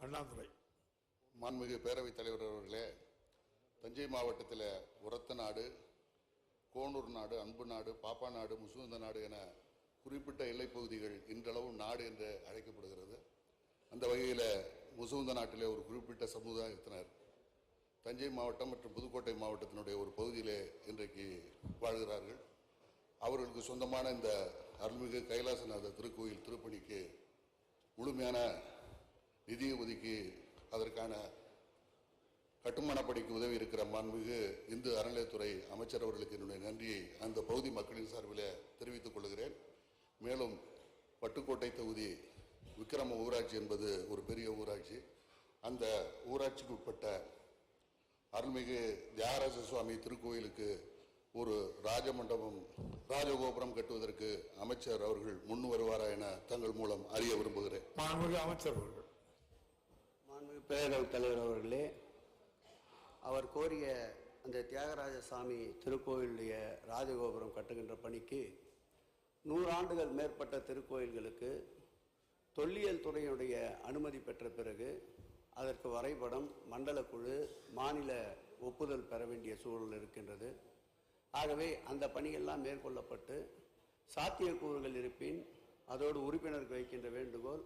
அண்ணாதுரை. மாண்புமிகு பேரவைத் தலைவர் அவர்களே தஞ்சை மாவட்டத்தில் உரத்த நாடு கோனூர் நாடு அன்பு நாடு பாப்பா நாடு முசுகுந்த நாடு என குறிப்பிட்ட எல்லைப் பகுதிகள் இன்றளவும் நாடு என்று அழைக்கப்படுகிறது. அந்த வகையில் முசுகுந்த நாட்டிலே ஒரு குறிப்பிட்ட சமுதாயத்தினர் தஞ்சை மாவட்டம் மற்றும் புதுக்கோட்டை மாவட்டத்தினுடைய ஒரு பகுதியிலே இன்றைக்கு வாழ்கிறார்கள். அவர்களுக்கு சொந்தமான இந்த அருள்மிகு கைலாசநாதர் திருக்கோயில் திருப்பணிக்கு முழுமையான நிதியை ஒதுக்கி அதற்கான கட்டுமான பணிக்கு உதவி இருக்கிற மாண்புமிகு இந்து அறநிலையத்துறை அமைச்சர் அவர்களுக்கு என்னுடைய நன்றியை அந்த பகுதி மக்களின் சார்பில் தெரிவித்துக் கொள்கிறேன். மேலும் பட்டுக்கோட்டை தொகுதி விக்கிரம ஊராட்சி என்பது ஒரு பெரிய ஊராட்சி. அந்த ஊராட்சிக்கு உட்பட்ட அருள்மிகு தியாகராஜ சுவாமி திருக்கோயிலுக்கு ஒரு ராஜமண்டபம் ராஜகோபுரம் கட்டுவதற்கு அமைச்சர் அவர்கள் முன் வருவாரா என தங்கள் மூலம் அறிய விரும்புகிறேன். அமைச்சர் அவர்கள் பேரவைத் தலைவர் அவர்களே அவர் கோரிய அந்த தியாகராஜ சாமி திருக்கோயிலுடைய ராஜகோபுரம் கட்டுகின்ற பணிக்கு நூறாண்டுகள் மேற்பட்ட திருக்கோயில்களுக்கு தொல்லியல் துறையினுடைய அனுமதி பெற்ற பிறகு அதற்கு வரைபடம் மண்டல குழு மாநில ஒப்புதல் பெற வேண்டிய சூழல் இருக்கின்றது. ஆகவே அந்த பணியெல்லாம் மேற்கொள்ளப்பட்டு சாத்தியக்கூறுகள் இருப்பின் அதோடு உறுப்பினருக்கு வைக்கின்ற வேண்டுகோள்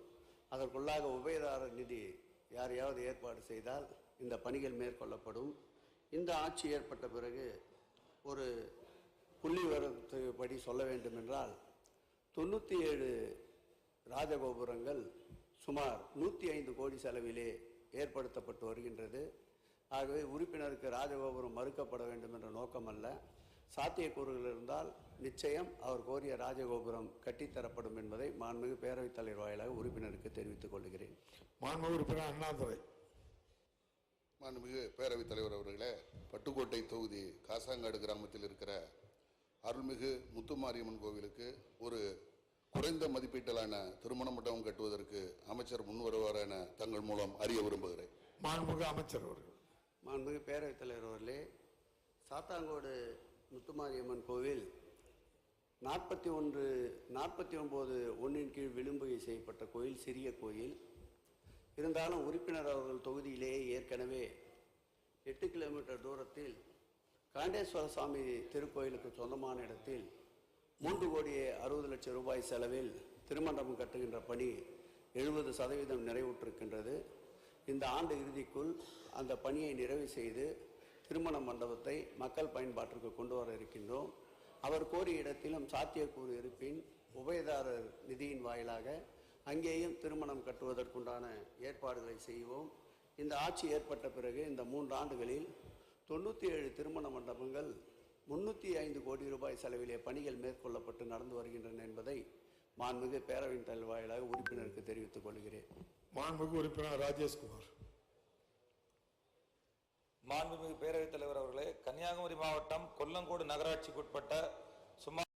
அதற்குள்ளாக உபயதாரர் நிதி யாரையாவது ஏற்பாடு செய்தால் இந்த பணிகள் மேற்கொள்ளப்படும். இந்த ஆட்சி ஏற்பட்ட பிறகு ஒரு புள்ளி படி சொல்ல வேண்டும் என்றால் தொண்ணூற்றி ஏழு ராஜகோபுரங்கள் சுமார் நூற்றி ஐந்து கோடி செலவிலே ஏற்படுத்தப்பட்டு வருகின்றது. ஆகவே உறுப்பினருக்கு ராஜகோபுரம் மறுக்கப்பட வேண்டும் என்ற நோக்கமல்ல. சாத்தியக்கூறுகள் இருந்தால் நிச்சயம் அவர் கோரிய ராஜகோபுரம் கட்டித்தரப்படும் என்பதை மாண்புமிகு பேரவைத் தலைவர் வாயிலாக உறுப்பினருக்கு தெரிவித்துக் கொள்கிறேன். மாண்புமிகு உறுப்பினர் அண்ணாதுரை. மாண்புமிகு பேரவைத் தலைவர் அவர்களே பட்டுக்கோட்டை தொகுதி காசாங்காடு கிராமத்தில் இருக்கிற அருள்மிகு முத்துமாரியம்மன் கோவிலுக்கு ஒரு குறைந்த மதிப்பீட்டிலான திருமண மண்டபம் கட்டுவதற்கு அமைச்சர் முன் வருவார் என தங்கள் மூலம் அறிய விரும்புகிறேன். மாண்புமிகு அமைச்சர் அவர்கள். மாண்புமிகு பேரவைத் தலைவர் அவர்களே சாத்தாங்கோடு முத்துமாரியம்மன் கோவில் நாற்பத்தி ஒன்று நாற்பத்தி ஒன்பது ஒன்றின் கீழ் விளிம்புகை செய்யப்பட்ட கோயில் சிறிய கோயில். இருந்தாலும் உறுப்பினர் அவர்கள் தொகுதியிலேயே ஏற்கனவே எட்டு கிலோமீட்டர் தூரத்தில் காண்டேஸ்வர சுவாமி திருக்கோயிலுக்கு சொந்தமான இடத்தில் மூன்று கோடியே அறுபது லட்சம் ரூபாய் செலவில் திருமண்டபம் கட்டுகின்ற பணி எழுபது சதவீதம் நிறைவுற்றிருக்கின்றது. இந்த ஆண்டு இறுதிக்குள் அந்த பணியை நிறைவு செய்து திருமண மண்டபத்தை மக்கள் பயன்பாட்டிற்கு கொண்டு வர இருக்கின்றோம். அவர் கோரிய இடத்திலும் சாத்தியக்கூறு இருப்பின் உபயதாரர் நிதியின் வாயிலாக அங்கேயும் திருமணம் கட்டுவதற்குண்டான ஏற்பாடுகளை செய்வோம். இந்த ஆட்சி ஏற்பட்ட பிறகு இந்த மூன்று ஆண்டுகளில் தொண்ணூற்றி ஏழு திருமண மண்டபங்கள் முன்னூற்றி ஐந்து கோடி ரூபாய் செலவிலே பணிகள் மேற்கொள்ளப்பட்டு நடந்து வருகின்றன என்பதை மாண்புமிகு பேரவையின் தலைவாயிலாக வாயிலாக உறுப்பினருக்கு தெரிவித்துக் கொள்கிறேன். மாண்புமிகு உறுப்பினர் ராஜேஷ்குமார். மாண்புமிகு பேரவைத் தலைவர் அவர்களே கன்னியாகுமரி மாவட்டம் கொல்லங்கோடு நகராட்சிக்குட்பட்ட சுமார்